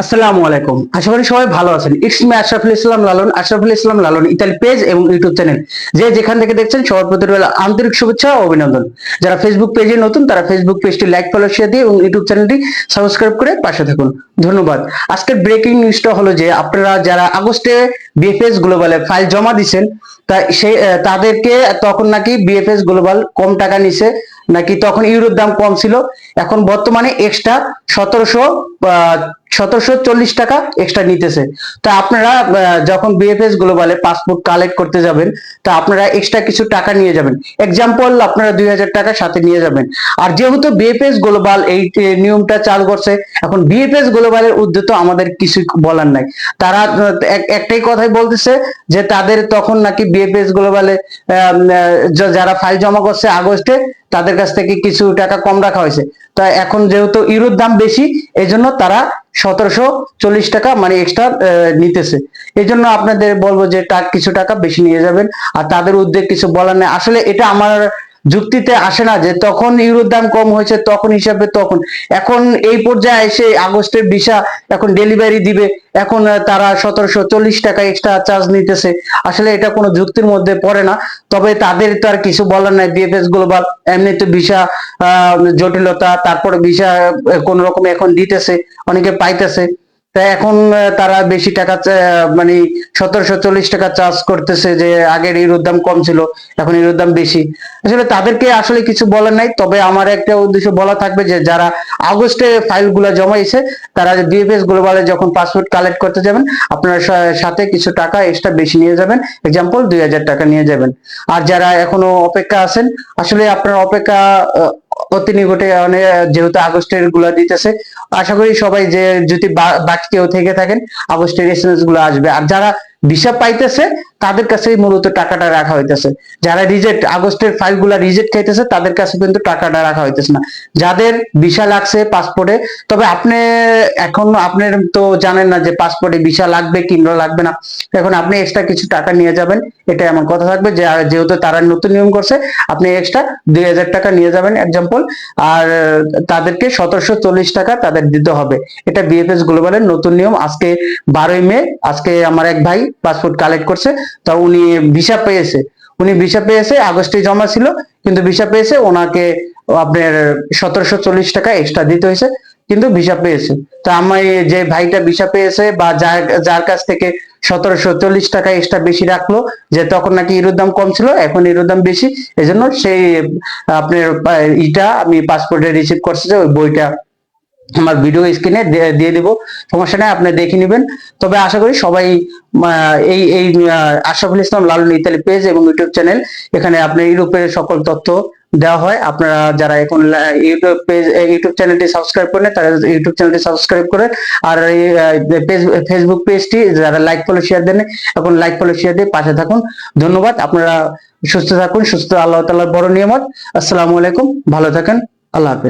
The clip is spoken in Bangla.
আসসালামু আলাইকুম। আশা করি সবাই ভালো আছেন। It's me Ashraful Islam Lalon, Ashraful Islam Lalon Italy page এবং ইউটিউব চ্যানেল যে যেখান থেকে দেখছেন, সবার প্রতি আন্তরিক শুভেচ্ছা ও অভিনন্দন। যারা ফেসবুক পেজে নতুন, তারা ফেসবুক পেজটি লাইক ফলো শেয়ার দিয়ে এবং ইউটিউব চ্যানেলটি সাবস্ক্রাইব করে পাশে থাকুন। ধন্যবাদ। আজকের ব্রেকিং নিউজটা হলো যে, আপনারা যারা আগস্টে বিএফএস গ্লোবালে ফাইল জমা দিছেন, তা সেই তাদেরকে তখন নাকি বিএফএস গ্লোবাল কম টাকা নিছে, নাকি তখন ইউরোর দাম কম ছিল। এখন বর্তমানে এক্সট্রা সতেরোশো সতেরোশো চল্লিশ টাকা এক্সট্রা নিতেছে। তা আপনারা যখন বিএফএস গ্লোবালে পাসপোর্ট কালেক্ট করতে যাবেন, তা আপনারা এক্সট্রা কিছু টাকা নিয়ে যাবেন। এক্সাম্পল আপনারা দুই হাজার টাকা সাথে নিয়ে যাবেন। আর যেহেতু বিএফএস গ্লোবাল এই নিয়মটা চালু করছে, এখন বিএফএস গ্লোবালের উদ্যোগ আমাদের কিছু বলার নাই। তারা এক- একটাই কথাই বলতেছে যে তাদের তখন নাকি বিএফএস গ্লোবালে যারা ফাইল জমা করছে আগস্টে, তাদের কাছ থেকে কিছু টাকা কম রাখা হয়েছে। তা এখন যেহেতু ইউরোর দাম বেশি এই জন্য তারা সতেরোশো চল্লিশ টাকা মানে এক্সট্রা নিতেছে। এই জন্য আপনাদের বলব যে টাক কিছু টাকা বেশি নিয়ে যাবেন। আর তাদের উদ্যোগ কিছু বলার নেই। আসলে এটা আমার যুক্তিতে আসে না যে তখন ইউরোর দাম কম হয়েছে, তখন হিসাবে তখন। এখন এই পর্যায়ে এসে আগস্টের ভিসা এখন ডেলিভারি দিবে। এখন তারা সতেরোশো চল্লিশ টাকা এক্সট্রা চার্জ নিতেছে। আসলে এটা কোনো যুক্তির মধ্যে পড়ে না। তবে তাদের তো আর কিছু বলার নাই। বিএফএস গ্লোবাল এমনিতে ভিসা জটিলতা, তারপরে ভিসা কোন রকম এখন দিতেছে, অনেকে পাইতেছে। তা এখন তারা বেশি টাকা মানে সতেরোশো চল্লিশ টাকা চার্জ করতেছে যে আগের ইউরোর দাম কম ছিল, এখন ইউরোর দাম বেশি। আসলে তাদেরকে আসলে কিছু বলার নাই, তবে আমার একটা উদ্দেশ্য বলা থাকবে যে যারা আগস্টে ফাইলগুলো জমাইছে, তারা বিএফএস গ্লোবালে যখন পাসপোর্ট কালেক্ট করতে যাবেন, আপনারা সাথে কিছু টাকা এক্সট্রা বেশি নিয়ে যাবেন এক্সাম্পল দুই হাজার টাকা নিয়ে যাবেন। আর যারা এখনও অপেক্ষা আছেন, আসলে আপনার অপেক্ষা অতি নিকটে অনেক যেহেতু আগস্টেরগুলা দিতেছে, আশা করি সবাই যে যদি বাকি কেউ থেকে থাকেন, আগস্টের এসএমএসগুলো আসবে। আর যারা ভিসা পাইতেছে তাদের কাছেই মূলত টাকাটা রাখা হইতেছে। যারা রিজেক্ট আগস্টের ফাইলগুলা রিজেক্ট খাইতেছে, তাদের কাছে কিন্তু টাকাটা রাখা হইতেছে না। যাদের ভিসা লাগছে পাসপোর্টে তবে আপনি এখন আপনার তো জানেন না যে পাসপোর্টে ভিসা লাগবে কিংবা লাগবে না। এখন আপনি এক্সট্রা কিছু টাকা নিয়ে যাবেন, এটাই আমার কথা থাকবে। যেহেতু তারা নতুন নিয়ম করছে, আপনি এক্সট্রা দুই হাজার টাকা নিয়ে যাবেন এক্সাম্পল আর তাদেরকে সতেরোশো চল্লিশ টাকা তাদের দিতে হবে। এটা বিএফএস গ্লোবালের নতুন নিয়ম। আজকে বারোই মে, আজকে আমার এক ভাই পাসপোর্ট কালেক্ট করছে। তা উনি ভিসা পেয়েছে। উনি ভিসা পেয়েছে, আগস্টে জমা ছিল, কিন্তু ভিসা পেয়েছে, ওনাকে আপনার সতেরোশো চল্লিশ টাকা এক্সট্রা দিতে হয়েছে, কিন্তু ভিসা পেয়েছে। তা আমি যে ভাইটা ভিসা পেয়েছে বা যার যার কাছ থেকে সতেরোশো চল্লিশ টাকা এক্সট্রা বেশি রাখল, যে তখন নাকি ইউরোর দাম কম ছিল, এখন ইউরোর দাম বেশি এই জন্য সেই আপনার ইটা আমি পাসপোর্টে রিসিভ করছে যে ওই বইটা আমার ভিডিও স্ক্রিনে দিয়ে দিব। সমস্যা নেই, আপনি দেখে নেবেন। তবে আশা করি সবাই এই এই আশরাফুল ইসলাম, লালন ইতালি পেজ এবং ইউটিউব চ্যানেল এখানে আপনি ইউরোপের সকল তথ্য দেওয়া হয়। আপনারা যারা এখন ইউটিউব পেজ ইউটিউব চ্যানেলটি সাবস্ক্রাইব করেন তারা ইউটিউব চ্যানেলটি সাবস্ক্রাইব করে। আর ফেসবুক পেজটি যারা লাইক ফলো শেয়ার দেন এখন লাইক ফলো শেয়ার দিয়ে পাশে থাকুন। ধন্যবাদ। আপনারা সুস্থ থাকুন, সুস্থ আল্লাহ তাআলার বড় নিয়ামত। আসসালামু আলাইকুম। ভালো থাকেন। আল্লাহ হাফেজ।